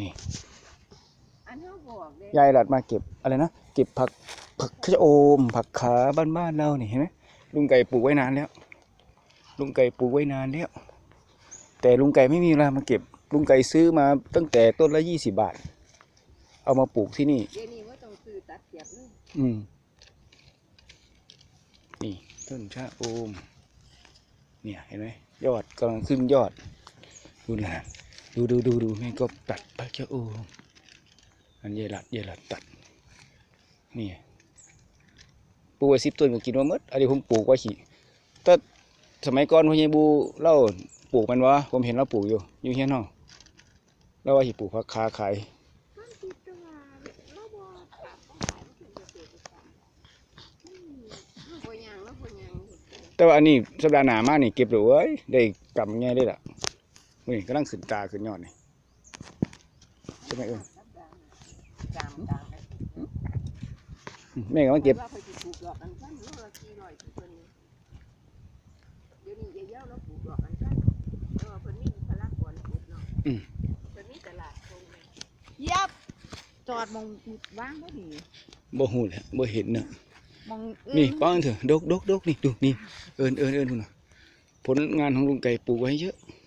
นี่อันเฮาบอกเด้ยายหลัดมาเก็บอะไรนะเก็บผักผักขะโอม ผักขาบ้านๆเรานี่เห็นไหมลุงไก่ปลูกไว้นานแล้ว ลุงไก่ปลูกไว้นานแล้ว แต่ลุงไก่ไม่มีเวลามาเก็บ ลุงไก่ซื้อมาตั้งแต่ต้นละยี่สิบบาท เอามาปลูกที่นี่เดี๋ยวนี้ว่าต้องซื้อตัดเสียบเลยอืมนี่ต้นชะโอม เนี่ยเห็นไหมยอดกำลังขึ้นยอดดูนะ ดูดูดูดูแม่ก็ตัดผักชะโอมอันเยลัดเยลัดตัดนี่ปลูกไว้สิบต้นก็กินว่าหมดอันนี้ผมปลูกไว้ขี่แต่สมัยก่อนพ่อใหญ่บูเล่าปลูกมันวะผมเห็นเราปลูกอยู่อยู่เฮียนเฮาเราว่าสิปลูกผักคาขายมันติดตัวเราบ่ปรับต้องขายแต่ว่าอันนี้สัปดาห์หน้ามานี่เก็บเลยเว้ยได้กำไงได้ละ นี่กำลังขึ้นตาขึ้นยอดนี่ใช่ไหมเอ้ยจามกลางไปแม่ก็มาเก็บว่าเขาสิปลูกดอกอัญชันโลละ400คือเพิ่นนี่เดี๋ยวนี้ยายเย้าเราปลูกดอกอัญชันเพราะว่าเพิ่นมีบุคลากรปลูกเนาะอืมเพิ่นมีตลาดตรงนี้เหยับจอดมองว่างบ่ดีบ่หูเลยบ่เห็นเนอะมองนี่ป้อนเถอะดกดกดกนี่ดูนี่เอินเอินเอินคุณน่ะผลงานของลุงไก่ปลูกไว้เยอะเ